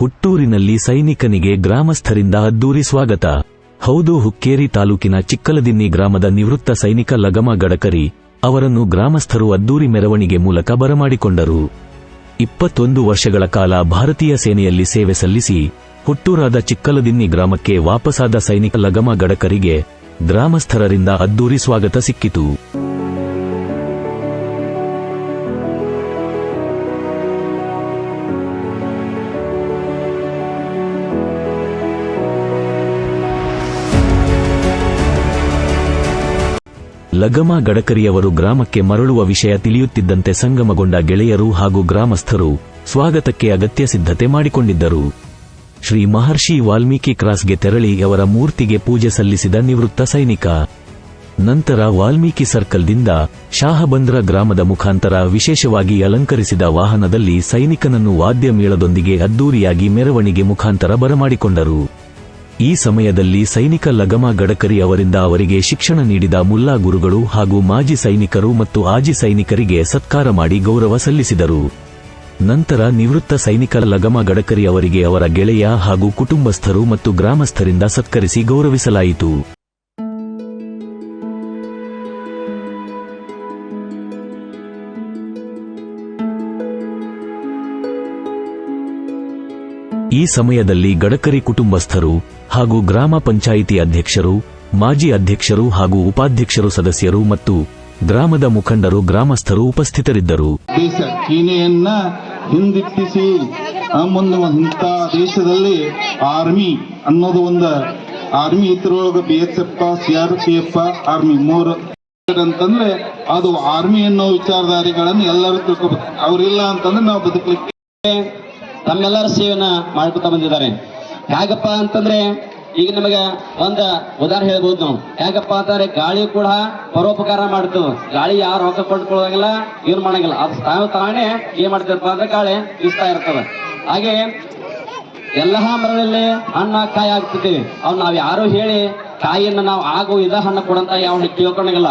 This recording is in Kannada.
ಹುಟ್ಟೂರಿನಲ್ಲಿ ಸೈನಿಕನಿಗೆ ಗ್ರಾಮಸ್ಥರಿಂದ ಅದ್ದೂರಿ ಸ್ವಾಗತ. ಹೌದು, ಹುಕ್ಕೇರಿ ತಾಲೂಕಿನ ಚಿಕ್ಕಲದಿನ್ನಿ ಗ್ರಾಮದ ನಿವೃತ್ತ ಸೈನಿಕ ಲಗಮ ಗಡಕರಿ ಅವರನ್ನು ಗ್ರಾಮಸ್ಥರು ಅದ್ದೂರಿ ಮೆರವಣಿಗೆ ಮೂಲಕ ಬರಮಾಡಿಕೊಂಡರು. ಇಪ್ಪತ್ತೊಂದು ವರ್ಷಗಳ ಕಾಲ ಭಾರತೀಯ ಸೇನೆಯಲ್ಲಿ ಸೇವೆ ಸಲ್ಲಿಸಿ, ಹುಟ್ಟೂರಾದ ಚಿಕ್ಕಲದಿನ್ನಿ ಗ್ರಾಮಕ್ಕೆ ವಾಪಸಾದ ಸೈನಿಕ ಲಗಮ ಗಡಕರಿಗೆ ಗ್ರಾಮಸ್ಥರರಿಂದ ಅದ್ದೂರಿ ಸ್ವಾಗತ ಸಿಕ್ಕಿತು. ಲಗಮ ಗಡಕರಿಯವರು ಗ್ರಾಮಕ್ಕೆ ಮರಳುವ ವಿಷಯ ತಿಳಿಯುತ್ತಿದ್ದಂತೆ ಸಂಗಮಗೊಂಡ ಗೆಳೆಯರು ಹಾಗೂ ಗ್ರಾಮಸ್ಥರು ಸ್ವಾಗತಕ್ಕೆ ಅಗತ್ಯ ಸಿದ್ಧತೆ ಮಾಡಿಕೊಂಡಿದ್ದರು. ಶ್ರೀ ಮಹರ್ಷಿ ವಾಲ್ಮೀಕಿ ಕ್ರಾಸ್ಗೆ ತೆರಳಿ ಅವರ ಮೂರ್ತಿಗೆ ಪೂಜೆ ಸಲ್ಲಿಸಿದ ನಿವೃತ್ತ ಸೈನಿಕ. ನಂತರ ವಾಲ್ಮೀಕಿ ಸರ್ಕಲ್ದಿಂದ ಶಾಹಬಂದ್ರ ಗ್ರಾಮದ ಮುಖಾಂತರ ವಿಶೇಷವಾಗಿ ಅಲಂಕರಿಸಿದ ವಾಹನದಲ್ಲಿ ಸೈನಿಕನನ್ನು ವಾದ್ಯ ಮೇಳದೊಂದಿಗೆ ಅದ್ದೂರಿಯಾಗಿ ಮೆರವಣಿಗೆ ಮುಖಾಂತರ ಬರಮಾಡಿಕೊಂಡರು. ಈ ಸಮಯದಲ್ಲಿ ಸೈನಿಕ ಲಗಮ ಗಡಕರಿ ಅವರಿಂದ ಅವರಿಗೆ ಶಿಕ್ಷಣ ನೀಡಿದ ಮುಲ್ಲಾ ಗುರುಗಳು ಹಾಗೂ ಮಾಜಿ ಸೈನಿಕರು ಮತ್ತು ಆಜಿ ಸೈನಿಕರಿಗೆ ಸತ್ಕಾರ ಮಾಡಿ ಗೌರವ ಸಲ್ಲಿಸಿದರು. ನಂತರ ನಿವೃತ್ತ ಸೈನಿಕ ಲಗಮ ಗಡಕರಿ ಅವರಿಗೆ ಅವರ ಗೆಳೆಯ ಹಾಗೂ ಕುಟುಂಬಸ್ಥರು ಮತ್ತು ಗ್ರಾಮಸ್ಥರಿಂದ ಸತ್ಕರಿಸಿ ಗೌರವಿಸಲಾಯಿತು. ಈ ಸಮಯದಲ್ಲಿ ಗಡಕರಿ ಕುಟುಂಬಸ್ಥರು ಹಾಗೂ ಗ್ರಾಮ ಪಂಚಾಯಿತಿ ಅಧ್ಯಕ್ಷರು, ಮಾಜಿ ಅಧ್ಯಕ್ಷರು ಹಾಗೂ ಉಪಾಧ್ಯಕ್ಷರು ಸದಸ್ಯರು ಮತ್ತು ಗ್ರಾಮದ ಮುಖಂಡರು, ಗ್ರಾಮಸ್ಥರು ಉಪಸ್ಥಿತರಿದ್ದರು. ಚೀನೆಯನ್ನ ಹಿಂದಿಟ್ಟಿಸಿ ಇಂಥ ದೇಶದಲ್ಲಿ ಆರ್ಮಿ ಅನ್ನೋದು ಒಂದು ಆರ್ಮಿ ಇದ್ರೊಳಗೆ B S F C R P F, army ಮೂರು ಅಂತಂದ್ರೆ ಅದು ಆರ್ಮಿ ಅನ್ನೋ ವಿಚಾರಧಾರಿಗಳನ್ನು ಎಲ್ಲರೂ ತಿಳ್ಕೊಬೇಕು. ಅವ್ರಿಲ್ಲ ಅಂತಂದ್ರೆ ನಾವು ಬದುಕಲಿಕ್ಕೆ ತಮ್ಮೆಲ್ಲರ ಸೇವೆನ ಮಾಡ್ಕೊತಾ ಬಂದಿದ್ದಾರೆ. ಹೇಗಪ್ಪ ಅಂತಂದ್ರೆ, ಈಗ ನಮಗೆ ಒಂದ ಉದಾಹರಣೆ ಹೇಳ್ಬೋದು ನಾವು. ಹೇಗಪ್ಪ ಅಂತಂದ್ರೆ, ಗಾಳಿ ಕೂಡ ಪರೋಪಕಾರ ಮಾಡ್ತದ ಗಾಳಿ ಯಾರು ರೊಕ್ಕ ಕೊಂಡ್ಕೊಳ್ಳೋಂಗಿಲ್ಲ ಏನ್ ಮಾಡಂಗಿಲ್ಲ. ಅದು ತಾವು ತಾನೇ ಏನ್ ಮಾಡ್ತಿರಪ್ಪ ಅಂದ್ರೆ ಗಾಳಿ ಇಸ್ತಾ ಇರ್ತದೆ. ಹಾಗೆ ಎಲ್ಲ ಮರದಲ್ಲಿ ಹಣ್ಣ ಕಾಯಿ ಆಗ್ತಿದ್ದೀವಿ ಅವ್ ನಾವ್ ಯಾರು ಹೇಳಿ ಕಾಯಿಯನ್ನ ನಾವು ಆಗೋ ಇದ ಹಣ್ಣು ಕೊಡಂತ ಯಾವ ಕೇಳ್ಕೊಂಡಂಗಿಲ್ಲ.